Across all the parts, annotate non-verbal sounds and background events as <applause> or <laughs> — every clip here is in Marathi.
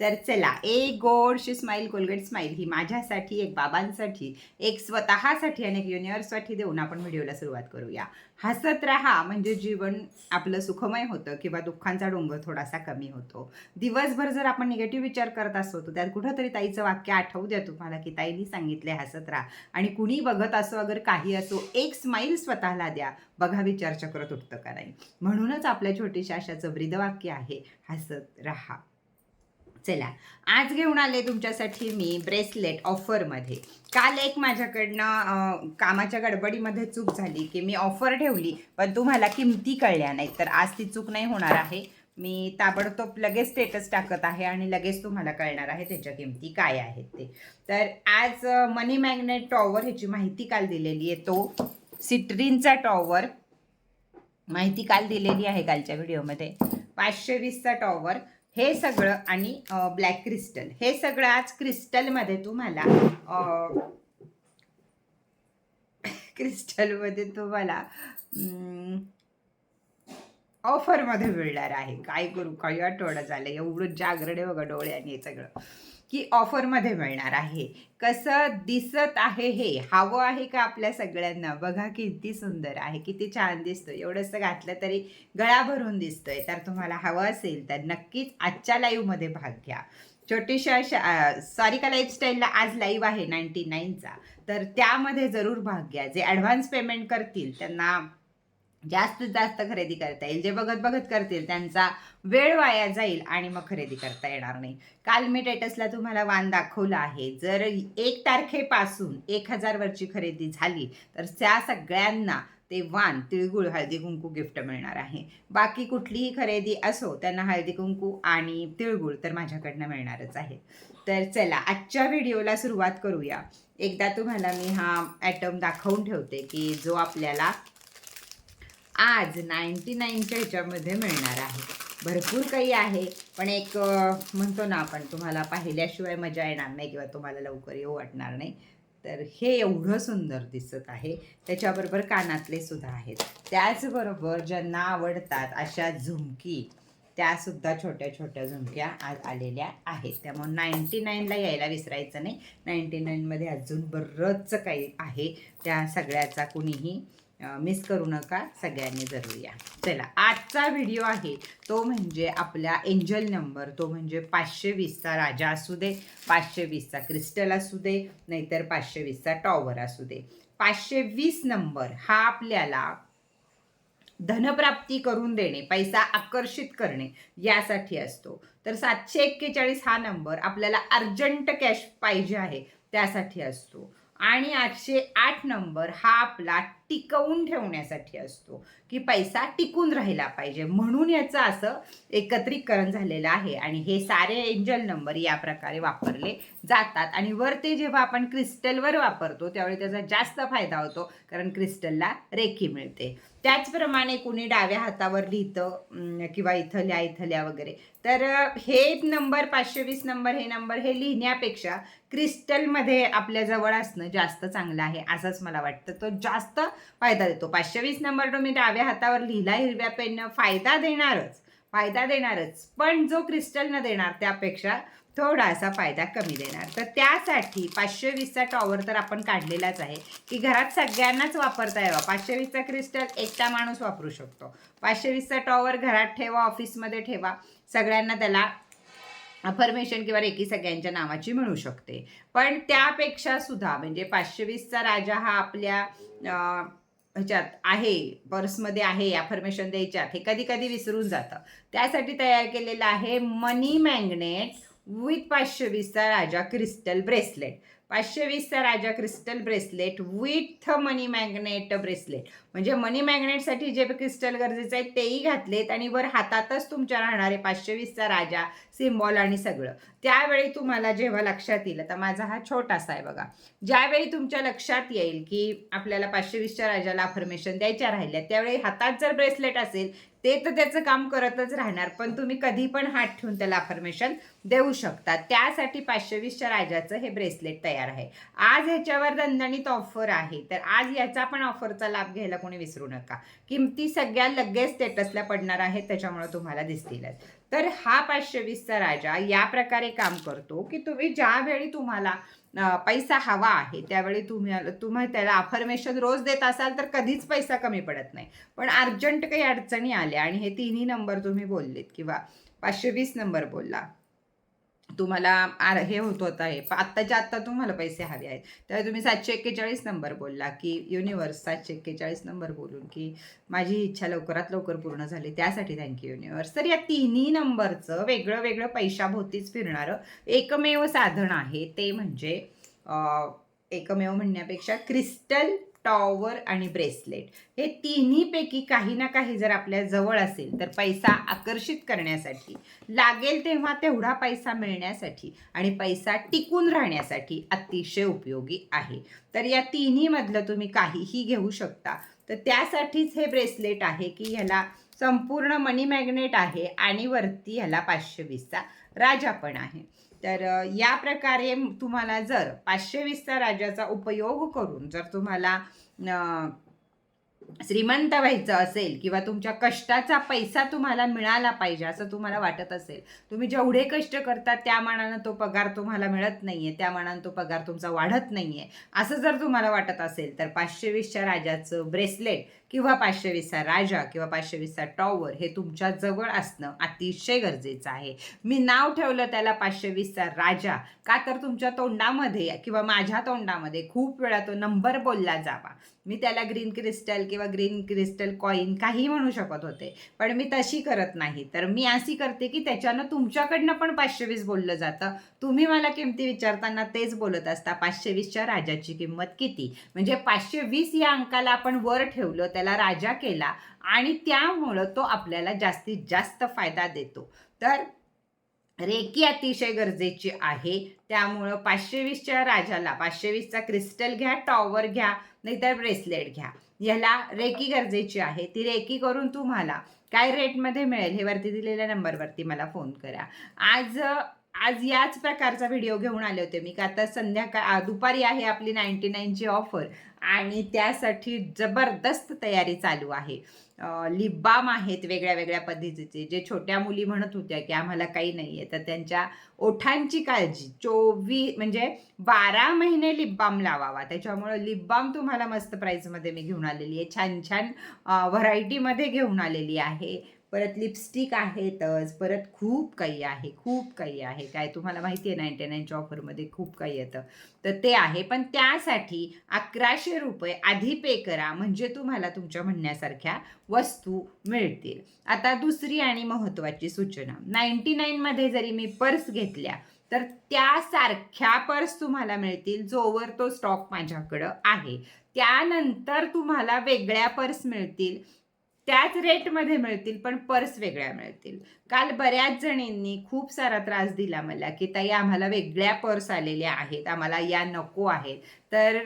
तर चला एक गोडशी स्माईल कोलगेट स्माईल ही माझ्यासाठी एक बाबांसाठी एक स्वतःसाठी आणि एक युनिवर्ससाठी देऊन आपण व्हिडिओला सुरुवात करूया. हसत राहा म्हणजे जीवन आपलं सुखमय होतं किंवा दुःखांचा डोंगर थोडासा कमी होतो. दिवसभर जर आपण निगेटिव्ह विचार करत असतो तर त्यात कुठंतरी ताईचं वाक्य आठवू द्या तुम्हाला की ताईनी सांगितले हसत राहा. आणि कुणी बघत असो अगर काही असो एक स्माईल स्वतःला द्या. बघा विचार चक्र तुटतं का नाही. म्हणूनच आपल्या छोटीशा अशाचं ब्रीदवाक्य आहे हसत राहा. चला. आज घेऊन आले तुमच्यासाठी मी ब्रेसलेट ऑफरमध्ये. काल एक माझ्याकडनं कामाच्या गडबडीमध्ये चूक झाली की मी ऑफर ठेवली पण तुम्हाला किमती कळल्या नाहीत. तर आज ती चूक नाही होणार आहे. मी ताबडतोब लगेच स्टेटस टाकत आहे आणि लगेच तुम्हाला कळणार आहे त्याच्या किमती काय आहेत ते. तर आज मनी मॅग्नेट टॉवर ह्याची माहिती काल दिलेली आहे. तो सिट्रीनचा टॉवर माहिती काल दिलेली आहे कालच्या व्हिडिओमध्ये. पाचशे वीसचा टॉवर. हे सगळं आणि ब्लॅक क्रिस्टल हे सगळं आज क्रिस्टलमध्ये तुम्हाला क्रिस्टलमध्ये तुम्हाला ऑफरमध्ये मिळणार आहे. काय करू? काही आठवडा झालं. एवढं जागरण आहे बघा डोळ्याने हे सगळं. की ऑफरमध्ये मिळणार आहे. कसं दिसत आहे हे? हवं आहे का आपल्या सगळ्यांना? बघा किती सुंदर आहे किती छान दिसतं एवढंसं घातलं तरी गळा भरून दिसतोय. तर तुम्हाला हवं असेल तर नक्कीच आजच्या लाईव्हमध्ये भाग घ्या. छोटीशा सारिका लाईफस्टाईलला आज लाईव्ह आहे नाईन्टी नाईनचा. तर त्यामध्ये जरूर भाग घ्या. जे ॲडव्हान्स पेमेंट करतील त्यांना जास्तीत जास्त खरेदी करता येईल. जे बघत बघत करतील त्यांचा वेळ वाया जाईल आणि मग खरेदी करता येणार नाही. काल मी टेटसला तुम्हाला वाण दाखवलं आहे. जर एक तारखेपासून एक हजारवरची खरेदी झाली तर त्या सगळ्यांना ते वाण तिळगुळ हळदी कुंकू गिफ्ट मिळणार आहे. बाकी कुठलीही खरेदी असो त्यांना हळदी कुंकू आणि तिळगुळ तर माझ्याकडनं मिळणारच आहे. तर चला आजच्या व्हिडिओला सुरुवात करूया. एकदा तुम्हाला मी हा ॲटम दाखवून ठेवते की जो आपल्याला आज नाईन्टी नाईनच्या ह्याच्यामध्ये मिळणार आहे. भरपूर काही आहे पण एक म्हणतो ना आपण तुम्हाला पाहिल्याशिवाय मजा येणार नाही किंवा तुम्हाला लवकर येऊ वाटणार नाही. तर हे एवढं सुंदर दिसत आहे. त्याच्याबरोबर कानातले सुद्धा आहेत. त्याचबरोबर ज्यांना आवडतात अशा झुमकी त्यासुद्धा छोट्या छोट्या झुमक्या आज आलेल्या आहेत. त्यामुळे नाईन्टी नाईनला यायला विसरायचं नाही. नाईन्टी नाईनमध्ये अजून बरंच काही आहे. त्या सगळ्याचा कुणीही मिस करू नका. सगळ्यांनी जरूर या. चला आजचा व्हिडिओ आहे तो म्हणजे आपला एंजल नंबर तो म्हणजे पाचशे वीसचा राजा असू दे पाचशे वीसचा क्रिस्टल असू दे नाहीतर पाचशे वीसचा टॉवर असू दे. पाचशे वीस नंबर हा आपल्याला धनप्राप्ती करून देणे पैसा आकर्षित करणे यासाठी असतो. तर सातशे एक्केचाळीस हा नंबर आपल्याला अर्जंट कॅश पाहिजे आहे त्यासाठी असतो. आणि आठशे आठ नंबर हा आपला टिकवून ठेवण्यासाठी असतो की पैसा टिकून राहिला पाहिजे. म्हणून याचं असं एकत्रीकरण झालेलं आहे. आणि हे सारे एंजल नंबर या प्रकारे वापरले जातात. आणि वर ते जेव्हा आपण क्रिस्टलवर वापरतो त्यावेळी त्याचा जास्त फायदा होतो कारण क्रिस्टलला रेखी मिळते. त्याचप्रमाणे कुणी डाव्या हातावर लिहितं किंवा इथं लिहा इथं लिहा वगैरे. तर हे नंबर पाचशे वीस नंबर हे नंबर हे लिहिण्यापेक्षा क्रिस्टलमध्ये आपल्या जवळ असणं जास्त चांगलं आहे असंच मला वाटतं. तो जास्त फायदा देतो. पाचशे वीस नंबर तुम्ही डाव्या हातावर लिहिला हिरव्या पेननं फायदा देणारच फायदा देणारच. पण जो क्रिस्टलनं देणार त्यापेक्षा थोडासा फायदा कमी देणार. तर त्यासाठी पाचशे वीसचा टॉवर तर आपण काढलेलाच आहे की घरात सगळ्यांनाच वापरता यावा. पाचशे वीसचा क्रिस्टल एकटा माणूस वापरू शकतो. पाचशे वीसचा टॉवर घरात ठेवा ऑफिसमध्ये ठेवा. सगळ्यांना त्याला अफर्मेशन किंवा रेकी सगळ्यांच्या नावाची मिळू शकते. पण त्यापेक्षा सुद्धा म्हणजे पाचशे वीसचा राजा हा आपल्या ह्याच्यात आहे पर्समध्ये आहे अफर्मेशन द्यायच्यात हे कधी कधी विसरून जातं. त्यासाठी तयार केलेलं आहे मनी मॅग्नेट विथ पाचशे वीसचा राजा क्रिस्टल ब्रेसलेट. पाचशे वीसचा राजा crystal bracelet with money magnet bracelet. म्हणजे मनी मॅग्नेटसाठी जे क्रिस्टल गरजेचं आहे तेही घातलेत आणि वर हातातच तुमच्या राहणारे पाचशे वीसचा राजा सिम्बॉल आणि सगळं. त्यावेळी तुम्हाला जेव्हा लक्षात येईल तर माझा हा छोटासा आहे बघा. ज्यावेळी तुमच्या लक्षात येईल की आपल्याला पाचशे वीसच्या राजाला अफर्मेशन द्यायच्या राहिल्या त्यावेळी हातात जर ब्रेसलेट असेल ते तर त्याचं काम करतच राहणार पण तुम्ही कधी पण हात ठेवून त्याला अफर्मेशन देऊ शकता. त्यासाठी पाचशे वीसच्या राजाचं हे ब्रेसलेट तयार आहे. आज ह्याच्यावर दणदणीत ऑफर आहे. तर आज याचा पण ऑफरचा लाभ घ्यायला कोणी विसरू नका. किमती सगळ्या लगेच स्टेटसला पडणार आहेत त्याच्यामुळे तुम्हाला दिसतीलच. तर हा पाचशे वीसचा राजा या प्रकारे काम करतो की तुम्ही ज्यावेळी तुम्हाला पैसा हवा आहे त्यावेळी तुम्ही तुम्ही त्याला अफर्मेशन रोज देत असाल तर कधीच पैसा कमी पडत नाही. पण अर्जंट काही अडचणी आल्या आणि हे तिन्ही नंबर तुम्ही बोललेत किंवा पाचशे वीस नंबर बोलला. तुम्हाला आर हे होत होत आहे आत्ताच्या आत्ता तुम्हाला पैसे हवे आहेत. त्यावेळी तुम्ही सातशे एक्केचाळीस नंबर बोलला की युनिवर्स सातशे एक्केचाळीस नंबर बोलून की माझी इच्छा लवकरात लवकर पूर्ण झाली त्यासाठी थँक्यू युनिवर्स तर या तिन्ही नंबरचं वेगळं वेगळं पैशाभोवतीच फिरणारं एकमेव साधन आहे ते म्हणजे एकमेव म्हणण्यापेक्षा क्रिस्टल टॉवर आणि ब्रेसलेट. हे तिन्हीपैकी काही ना काही जर आपल्या जवळ असेल तर पैसा आकर्षित करण्यासाठी लागेल तेव्हा तेवढा पैसा मिळण्यासाठी आणि पैसा टिकून राहण्यासाठी अतिशय उपयोगी आहे. तर या तिन्हीमधलं तुम्ही काहीही घेऊ शकता. तर त्यासाठीच हे ब्रेसलेट आहे की ह्याला संपूर्ण मनी मॅग्नेट आहे आणि वरती ह्याला पाचशे वीसचा राजा पण आहे. तर या प्रकारे तुम्हाला जर पाचशे वीसचा राजाचा उपयोग करून जर तुम्हाला श्रीमंत व्हायचं असेल किंवा तुमच्या कष्टाचा पैसा तुम्हाला मिळाला पाहिजे असं तुम्हाला वाटत असेल तुम्ही जेवढे कष्ट करता त्या मानानं तो पगार तुम्हाला मिळत नाही आहे त्या मानानं तो पगार तुमचा वाढत नाही आहे असं जर तुम्हाला वाटत असेल तर पाचशे वीसच्या राजाचं ब्रेसलेट किंवा पाचशे वीसचा राजा किंवा पाचशे वीसचा टॉवर हे तुमच्या जवळ असणं अतिशय गरजेचं आहे. मी नाव ठेवलं त्याला पाचशे वीसचा राजा. का तर तुमच्या तोंडामध्ये किंवा माझ्या तोंडामध्ये खूप वेळा तो नंबर बोलला जावा. मी त्याला ग्रीन क्रिस्टल किंवा ग्रीन क्रिस्टल कॉईन काही म्हणू शकत होते. पण मी तशी करत नाही. तर मी अशी करते की त्याच्यानं तुमच्याकडनं पण पाचशे वीस बोललं जातं. तुम्ही मला किमती विचारताना तेच बोलत असता पाचशे वीसच्या राजाची किंमत किती? म्हणजे पाचशे वीस या अंकाला आपण वर ठेवलं त्याला राजा केला आणि त्यामुळं तो आपल्याला जास्तीत जास्त फायदा देतो. तर रेकी अतिशय गरजेची आहे. त्यामुळं पाचशे वीसच्या राजाला पाचशे वीसचा क्रिस्टल घ्या टॉवर घ्या नाहीतर ब्रेसलेट घ्या. ह्याला रेकी गरजेची आहे. ती रेकी करून तुम्हाला काय रेटमध्ये मिळेल हे वरती दिलेल्या नंबरवरती मला फोन करा. आज आज याच प्रकारचा व्हिडिओ घेऊन आले होते मी का आता संध्याकाळ दुपारी आहे आपली नाईन्टी नाईनची ऑफर. आणि त्यासाठी जबरदस्त तयारी चालू आहे. लिप बाम आहेत वेगळ्या वेगळ्या पद्धतीचे. जे छोट्या मुली म्हणत होत्या की आम्हाला काही नाही आहे तर त्यांच्या ओठांची काळजी. चोवीस म्हणजे बारा महिने लिप बाम लावावा. त्याच्यामुळं लिप बाम तुम्हाला मस्त प्राईजमध्ये मी घेऊन आलेली आहे. छान छान व्हरायटीमध्ये घेऊन आलेली आहे. परत लिपस्टिक आहेतच परत खूप काही आहे खूप काही आहे. काय तुम्हाला माहिती आहे नाईन्टी नाईनच्या ऑफरमध्ये खूप काही येतं. तर ते आहे. पण त्यासाठी अकराशे रुपये आधी पे करा म्हणजे तुम्हाला तुमच्या म्हणण्यासारख्या वस्तू मिळतील. आता दुसरी आणि महत्त्वाची सूचना. नाईन्टी नाईनमध्ये जरी मी पर्स घेतल्या तर त्यासारख्या पर्स तुम्हाला मिळतील जोवर तो स्टॉक माझ्याकडं आहे. त्यानंतर तुम्हाला वेगळ्या पर्स मिळतील. त्याच रेटमध्ये मिळतील पण पर्स वेगळ्या मिळतील. काल बऱ्याच जणींनी खूप सारा त्रास दिला मला की ताई आम्हाला वेगळ्या पर्स आलेल्या आहेत आम्हाला या नको आहेत. तर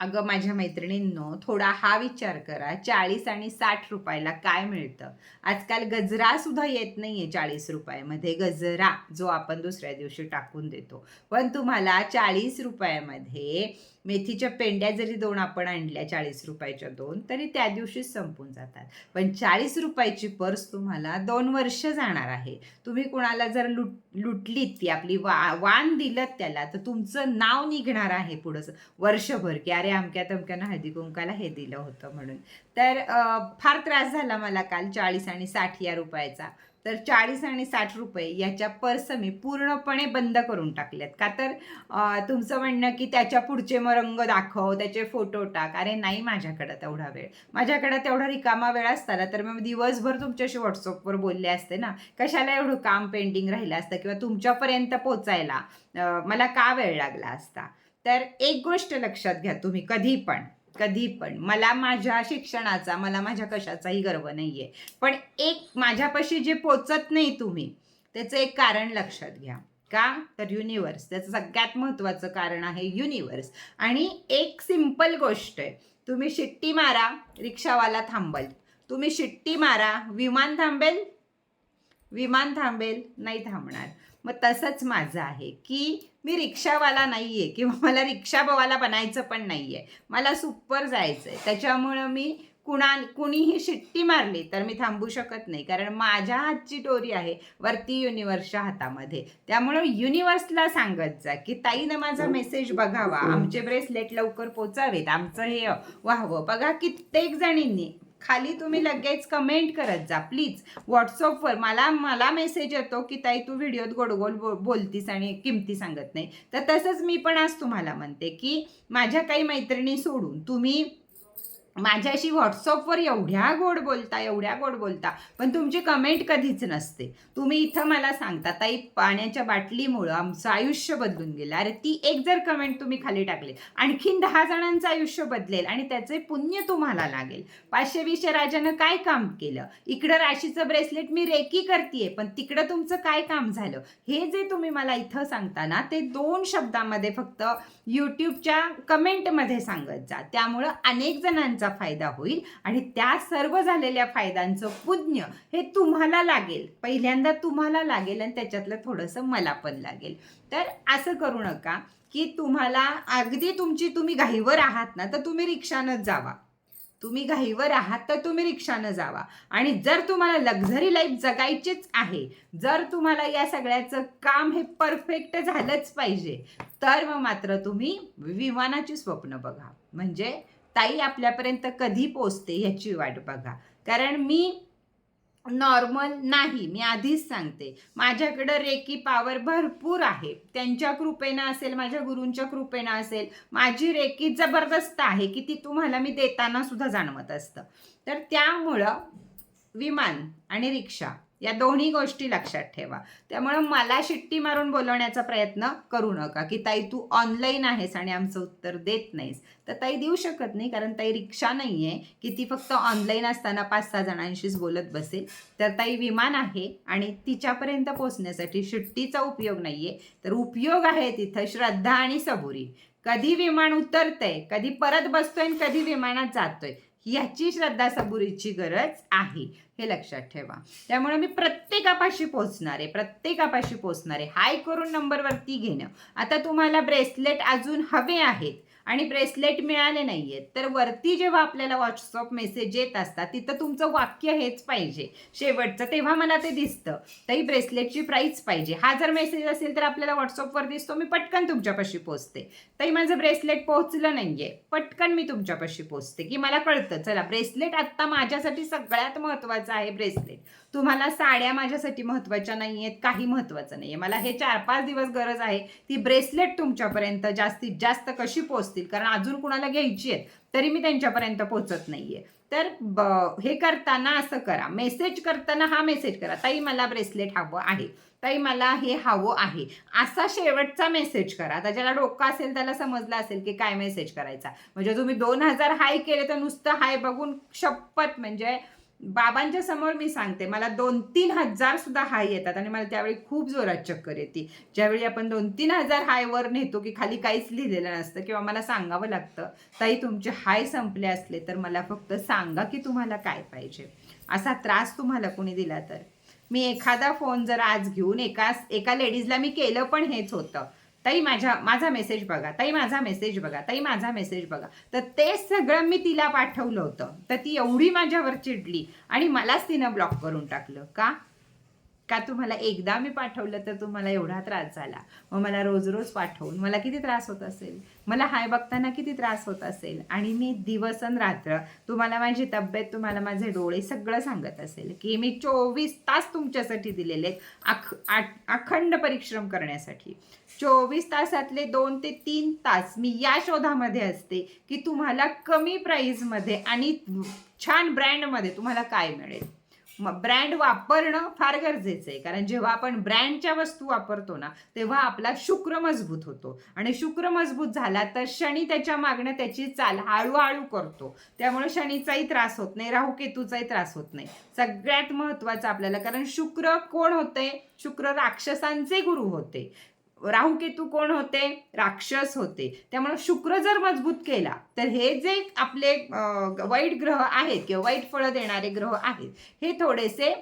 अगं माझ्या मैत्रिणींनो थोडा हा विचार करा चाळीस आणि साठ रुपयाला काय मिळतं? आजकाल गजरा सुद्धा येत नाहीये चाळीस रुपयामध्ये गजरा जो आपण दुसऱ्या दिवशी टाकून देतो. पण तुम्हाला चाळीस रुपयामध्ये मेथीच्या पेंड्या जरी दोन आपण आणल्या चाळीस रुपयाच्या दोन तरी त्या दिवशीच संपून जातात. पण चाळीस रुपयाची पर्स तुम्हाला दोन वर्ष जाणार आहे. तुम्ही कुणाला जर लुट लुटलीत ती आपली वा वाण दिलं त्याला तर तुमचं नाव निघणार आहे पुढं वर्षभर की अरे अमक्या तमक्यानं हळदी कुंकाला हे दिलं होतं म्हणून. तर फार त्रास झाला मला काल चाळीस आणि साठ या रुपयाचा. तर चाळीस आणि साठ रुपये याच्या पर्स मी पूर्णपणे बंद करून टाकल्यात. का तर तुमचं म्हणणं की त्याच्या पुढचे मग रंग दाखव त्याचे फोटो टाक. अरे नाही माझ्याकडं तेवढा वेळ. माझ्याकडं तेवढा रिकामा वेळ असताना तर मग दिवसभर तुमच्याशी व्हॉट्सअपवर बोलले असते ना. कशाला एवढं काम पेंडिंग राहिलं असतं किंवा तुमच्यापर्यंत पोचायला मला का वेळ लागला असता? तर एक गोष्ट लक्षात घ्या तुम्ही कधी पण कधी पण. मला माझ्या शिक्षणाचा मला माझ्या कशाचाही गर्व नाही आहे पण एक माझ्यापाशी जे पोचत नाही तुम्ही त्याचं एक कारण लक्षात घ्या. का? तर युनिवर्स त्याचं सगळ्यात महत्त्वाचं कारण आहे युनिवर्स आणि एक सिंपल गोष्ट आहे. तुम्ही शिट्टी मारा रिक्षावाला थांबल. तुम्ही शिट्टी मारा विमान थांबेल? विमान थांबेल नाही थांबणार. मग तसंच माझं आहे की मी रिक्षावाला नाही आहे किंवा <laughs> मला रिक्षावाला बनायचं पण नाही आहे मला सुपर जायचं आहे त्याच्यामुळं मी कुणा कुणीही शिट्टी मारली तर मी थांबू शकत नाही. कारण माझ्या हातची टोरी आहे वरती युनिव्हर्सच्या हातामध्ये. त्यामुळं युनिव्हर्सला सांगत जा की ताईनं माझा मेसेज बघावा. आमचे ब्रेसलेट लवकर पोचावेत. आमचं हे व्हावं. बघा कित्येक जणींनी खाली तुम्ही लगेच कमेंट करत जा प्लीज व्हॉट्सअपवर मला मला मेसेज येतो की ताई तू व्हिडिओत गोडगोल बो बोलतीस आणि किमती सांगत नाही. तर तसंच मी पण आज तुम्हाला म्हणते की माझ्या काही मैत्रिणी सोडून तुम्ही माझ्याशी व्हॉट्सअपवर एवढ्या गोड बोलता एवढ्या गोड बोलता पण तुमची कमेंट कधीच नसते. तुम्ही इथं मला सांगता ताई पाण्याच्या बाटलीमुळं आमचं आयुष्य बदलून गेलं. अरे ती एक जर कमेंट तुम्ही खाली टाकली आणखीन दहा जणांचं आयुष्य बदलेल आणि त्याचे पुण्य तुम्हाला लागेल. पाचशे वीसशे राजानं काय काम केलं? इकडं राशीचं ब्रेसलेट मी रेकी करते पण तिकडं तुमचं काय काम झालं? हे जे तुम्ही मला इथं सांगता ना ते दोन शब्दामध्ये फक्त यूट्यूबच्या कमेंटमध्ये सांगत जा. त्यामुळं अनेक जणांचा फायदा होईल आणि त्या सर्व झालेल्या फायद्यांचं पुण्य हे तुम्हाला लागेल. पहिल्यांदा तुम्हाला लागेल आणि त्याच्यातलं थोडंसं मला पण लागेल. तर असं करू नका की तुम्हाला अगदी तुमची तुम्ही घाईवर आहात ना तर तुम्ही रिक्षानंच जावा. तुम्ही घाईवर आहात तर तुम्ही रिक्षानं जावा. आणि जर तुम्हाला लक्झरी लाईफ जगायचीच आहे जर तुम्हाला या सगळ्याचं काम हे परफेक्ट झालंच पाहिजे तर मग मात्र तुम्ही विमानाची स्वप्न बघा. म्हणजे ताई आपल्यापर्यंत कधी पोचते ह्याची वाट बघा. कारण मी नॉर्मल नाही मी आधीच सांगते. माझ्याकडं रेकी पॉवर भरपूर आहे. त्यांच्या कृपेनं असेल माझ्या गुरूंच्या कृपेनं असेल माझी रेकी जबरदस्त आहे की ती तुम्हाला मी देताना सुद्धा जाणवत असतं. तर त्यामुळं विमान आणि रिक्षा या दोन्ही गोष्टी लक्षात ठेवा. त्यामुळं मला शिट्टी मारून बोलवण्याचा प्रयत्न करू नका की ताई तू ऑनलाईन आहेस आणि आमचं उत्तर देत नाहीस. तर ताई देऊ शकत नाही कारण ताई रिक्षा नाही आहे की ती फक्त ऑनलाईन असताना पाच सहा जणांशीच बोलत बसेल. तर ताई विमान आहे आणि तिच्यापर्यंत पोचण्यासाठी शिट्टीचा उपयोग नाही आहे तर उपयोग आहे तिथं श्रद्धा आणि सबुरी. कधी विमान उतरतंय कधी परत बसतोय आणि कधी विमानात जातोय. ह्याची श्रद्धा सबुरीची गरज आहे. हे लक्षात ठेवा. त्यामुळे मी प्रत्येकापाशी पोचणार आहे प्रत्येकापाशी पोचणार आहे हाय करून नंबरवरती घेणं. आता तुम्हाला ब्रेसलेट अजून हवे आहेत. आणि ब्रेसलेट मिळाले नाही आहेत तर वरती जेव्हा आपल्याला व्हॉट्सअप मेसेज येत असतात तिथं तुमचं वाक्य हेच पाहिजे. शेवटचं तेव्हा मला ते दिसतं. तरी ब्रेसलेटची प्राईस पाहिजे. हा जर मेसेज असेल तर आपल्याला व्हॉट्सअपवर दिसतो मी पटकन तुमच्यापाशी पोचते. तरी माझं ब्रेसलेट पोहोचलं नाहीये. पटकन मी तुमच्यापाशी पोचते की मला कळतं चला ब्रेसलेट आत्ता माझ्यासाठी सगळ्यात महत्त्वाचं आहे ब्रेसलेट. तुम्हाला साड्या माझ्यासाठी महत्त्वाच्या नाही आहेत काही महत्त्वाचं नाही आहे मला हे चार पाच दिवस गरज आहे. ती ब्रेसलेट तुमच्यापर्यंत जास्तीत जास्त कशी पोचतील कारण अजून कुणाला घ्यायची आहेत तरी मी त्यांच्यापर्यंत पोचत नाही आहे तर ब हे करताना असं करा. मेसेज करताना हा मेसेज करा. ताई मला ब्रेसलेट हवं आहे. ताई मला हे हवं आहे. असा शेवटचा मेसेज करा. आता ज्याला डोकं असेल त्याला समजलं असेल की काय मेसेज करायचा. म्हणजे तुम्ही दोन हजार हाय केले तर नुसतं हाय बघून शपथ म्हणजे बाबांच्या समोर मी सांगते मला दोन तीन हजार सुद्धा हाय येतात आणि मला त्यावेळी खूप जोरात चक्कर येते. ज्यावेळी आपण दोन तीन हजार हाय वर नेतो की खाली काहीच लिहिलेलं नसतं किंवा मला सांगावं लागतं ताई तुमचे हाय संपले असले तर मला फक्त सांगा की तुम्हाला काय पाहिजे. असा त्रास तुम्हाला कोणी दिला तर. मी एखादा फोन जर आज घेऊन एका एका लेडीजला मी केलं पण हेच होतं. ताई माझ्या माझा मेसेज बघा. ताई माझा मेसेज बघा. ताई माझा मेसेज बघा. तर ते सगळं मी तिला पाठवलं होतं. तर ती एवढी माझ्यावर चिडली आणि मलाच तिनं ब्लॉक करून टाकलं. का? का तुम्हाला एकदा मी पाठवलं तर तुम्हाला एवढा त्रास झाला? मग मला रोज रोज पाठवून मला किती त्रास होत असेल? मला हाय बघताना किती त्रास होत असेल? आणि मी दिवस रात्र तुम्हाला माझी तब्येत तुम्हाला माझे डोळे सगळं सांगत असेल की मी चोवीस तास तुमच्यासाठी दिलेले आहेत अख अखंड परिश्रम करण्यासाठी. चोवीस तासातले दोन ते तीन तास मी या शोधामध्ये असते की तुम्हाला कमी प्राईजमध्ये आणि छान ब्रँडमध्ये तुम्हाला काय मिळेल? ब्रँड वापरणं फार गरजेचं आहे. कारण जेव्हा आपण ब्रँडच्या वस्तू वापरतो ना तेव्हा आपला शुक्र मजबूत होतो. आणि शुक्र मजबूत झाला तर शनी त्याच्या मागणं त्याची चाल हळूहळू करतो. त्यामुळे शनीचाही त्रास होत नाही राहू केतूचाही त्रास होत नाही. सगळ्यात महत्त्वाचं आपल्याला कारण शुक्र कोण होते? शुक्र राक्षसांचे गुरु होते. राहुकेतू कोण होते? राक्षस होते. त्यामुळे शुक्र जर मजबूत केला तर हे जे आपले वाईट ग्रह आहेत किंवा वाईट फळं देणारे ग्रह आहेत हे थोडेसे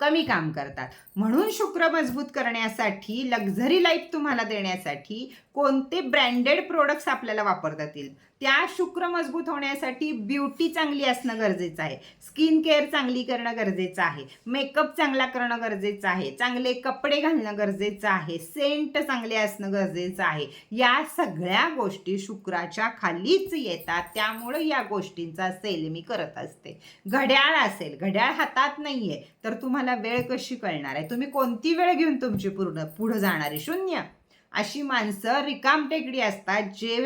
कमी काम करतात. म्हणून शुक्र मजबूत करण्यासाठी लक्झरी लाईफ तुम्हाला देण्यासाठी कोणते ब्रँडेड प्रोडक्ट्स आपल्याला वापरता येतील? त्या शुक्र मजबूत होण्यासाठी ब्युटी चांगली असणं गरजेचं आहे. स्किन केअर चांगली करणं गरजेचं आहे. मेकअप चांगला करणं गरजेचं आहे. चांगले कपडे घालणं गरजेचं आहे. सेंट चांगले असणं गरजेचं आहे. या सगळ्या गोष्टी शुक्राच्या खालीच येतात. त्यामुळं या गोष्टींचा सेल मी करत असते. घड्याळ असेल. घड्याळ हातात नाहीये. तर तुम्हाला वेळ कशी कळणार आहे? तुम्ही कोणती वेळ घेऊन तुमची पूर्ण पुढं जाणारी? शून्य. अशी माणसं रिकामटेकडी असतात जे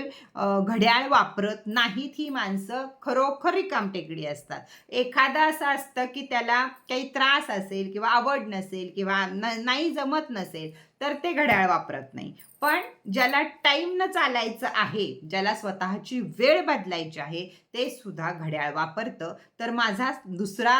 घड्याळ वापरत नाहीत ही माणसं खरोखर रिकामटेकडी असतात. एखादा असं असतं की त्याला काही त्रास असेल किंवा आवड नसेल किंवा न नाही जमत नसेल तर ते घड्याळ वापरत नाही. पण ज्याला टाइम न चालायचं आहे ज्याला स्वतःची वेळ बदलायची आहे ते सुद्धा घड्याळ वापरतं. तर माझा दुसरा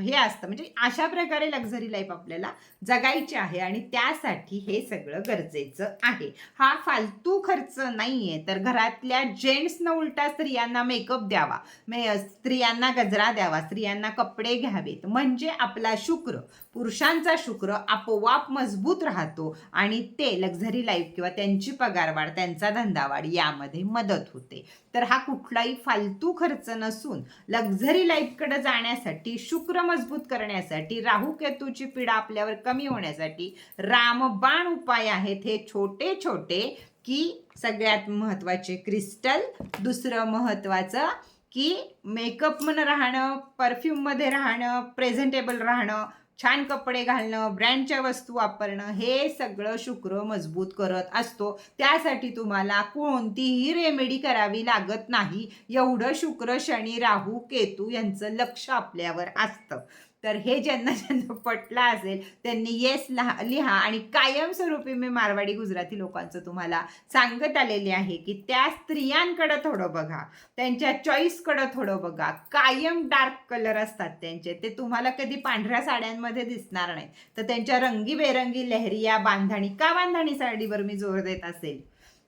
हे असतं म्हणजे अशा प्रकारे लक्झरी लाईफ आपल्याला जगायची आहे आणि त्यासाठी हे सगळं गरजेचं आहे. हा फालतू खर्च नाही आहे तर घरातल्या जेंट्सनं उलटा स्त्रियांना मेकअप द्यावा मे स्त्रियांना गजरा द्यावा स्त्रियांना कपडे घ्यावेत. म्हणजे आपला शुक्र पुरुषांचा शुक्र आपोआप मजबूत राहतो आणि ते लक्झरी लाईफ लाईफ किंवा त्यांची पगारवाढ त्यांचा धंदावाढ यामध्ये मदत होते. तर हा कुठलाही फालतू खर्च नसून लक्झरी लाईफकडे जाण्यासाठी शुक्र मजबूत करण्यासाठी राहू केतूची पीडा आपल्यावर कमी होण्यासाठी रामबाण उपाय आहेत हे छोटे छोटे की सगळ्यात महत्त्वाचे क्रिस्टल दुसरं महत्त्वाचं की मेकअप मेकअपमध्ये राहणं परफ्यूममध्ये राहणं प्रेझेंटेबल राहणं छान कपडे घालणं ब्रँडच्या वस्तू वापरणं हे सगळं शुक्र मजबूत करत असतो. त्यासाठी तुम्हाला कोणतीही रेमेडी करावी लागत नाही. एवढं शुक्र शनी राहू केतू यांचं लक्ष आपल्यावर असतं. तर हे ज्यांना <laughs> ज्यांना पटलं असेल त्यांनी येस लहा लिहा आणि कायमस्वरूपी मी मारवाडी गुजराती लोकांचं तुम्हाला सांगत आलेले आहे की त्या स्त्रियांकडं थोडं बघा त्यांच्या चॉईसकडं थोडं बघा. कायम डार्क कलर असतात त्यांचे. ते तुम्हाला कधी पांढऱ्या साड्यांमध्ये दिसणार नाही तर त्यांच्या रंगीबेरंगी लहरिया बांधणी का बांधणी साडीवर मी जोर देत असेल?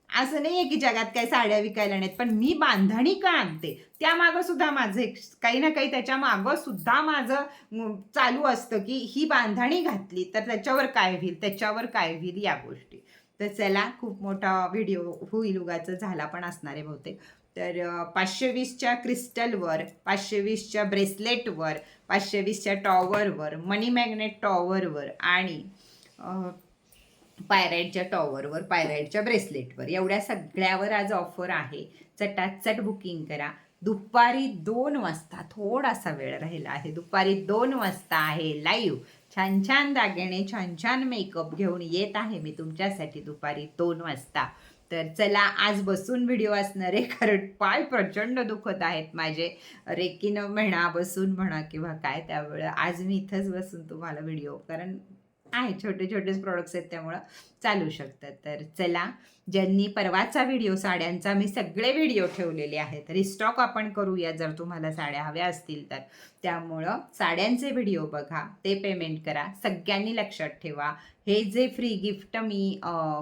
असं नाही आहे की जगात काही साड्या विकायला नाहीत पण मी बांधणी का आणते? त्यामागं सुद्धा माझं एक काही ना काही त्याच्या मागं सुद्धा माझं चालू असतं की ही बांधणी घातली तर त्याच्यावर काय होईल त्याच्यावर काय होईल या गोष्टी. तर चला खूप मोठा व्हिडिओ होईल उगाचं झाला पण असणार आहे बहुतेक. तर पाचशे वीसच्या क्रिस्टलवर पाचशे वीसच्या ब्रेसलेटवर पाचशे वीसच्या टॉवरवर मनी मॅग्नेट टॉवरवर आणि पायराईटच्या टॉवरवर पायराईटच्या ब्रेसलेटवर. एवढ्या सगळ्यावर आज ऑफर आहे. चटाचट बुकिंग करा. दुपारी दोन वाजता थोडासा वेळ राहिला आहे. दुपारी दोन वाजता आहे लाईव्ह छान छान दागिने छान छान मेकअप घेऊन येत आहे मी तुमच्यासाठी दुपारी दोन वाजता. तर चला आज बसून व्हिडिओ असणारे कारण पाय प्रचंड दुखत आहेत माझे. रेकीनं म्हणा बसून म्हणा किंवा काय त्यावेळं आज मी इथंच बसून तुम्हाला व्हिडिओ कारण आहे छोटे छोटेच प्रोडक्ट्स आहेत त्यामुळं चालू शकतात. तर चला ज्यांनी परवाचा व्हिडिओ साड्यांचा मी सगळे व्हिडिओ ठेवलेले आहेत. रिस्टॉक आपण करूया जर तुम्हाला साड्या हव्या असतील तर. त्यामुळं साड्यांचे व्हिडिओ बघा ते पेमेंट करा. सगळ्यांनी लक्षात ठेवा. हे जे फ्री गिफ्ट मी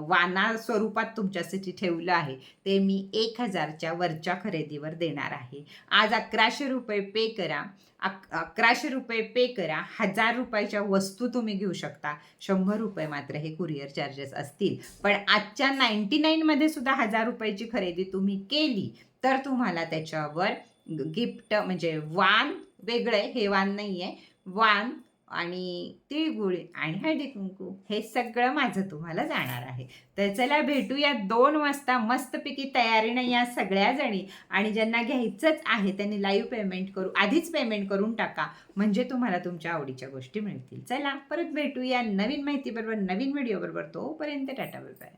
वाना स्वरूपात तुमच्यासाठी ठेवलं आहे ते मी एक हजारच्या वरच्या खरेदीवर देणार आहे. आज अकराशे रुपये पे करा. अक अकराशे रुपये पे करा. हजार रुपयाच्या वस्तू तुम्ही घेऊ शकता. शंभर रुपये मात्र हे कुरिअर चार्जेस असतील. पण आजच्या नाईन्टी नाईनमध्ये सुद्धा हजार रुपयाची खरेदी तुम्ही केली तर तुम्हाला त्याच्यावर गिफ्ट म्हणजे वान वेगळे हे वान नाही आहे वान आणि तिळगुळ आणि हळदी कुंकू हे सगळं माझं तुम्हाला जाणार आहे. तर चला भेटूया दोन वाजता मस्तपैकी तयारीनं या सगळ्या जणी. आणि ज्यांना घ्यायचंच आहे त्यांनी लाईव्ह पेमेंट करू आधीच पेमेंट करून टाका. म्हणजे तुम्हाला तुमच्या आवडीच्या गोष्टी मिळतील. चला परत भेटूया नवीन माहितीबरोबर नवीन व्हिडिओबरोबर तोपर्यंत टाटा बाय बाय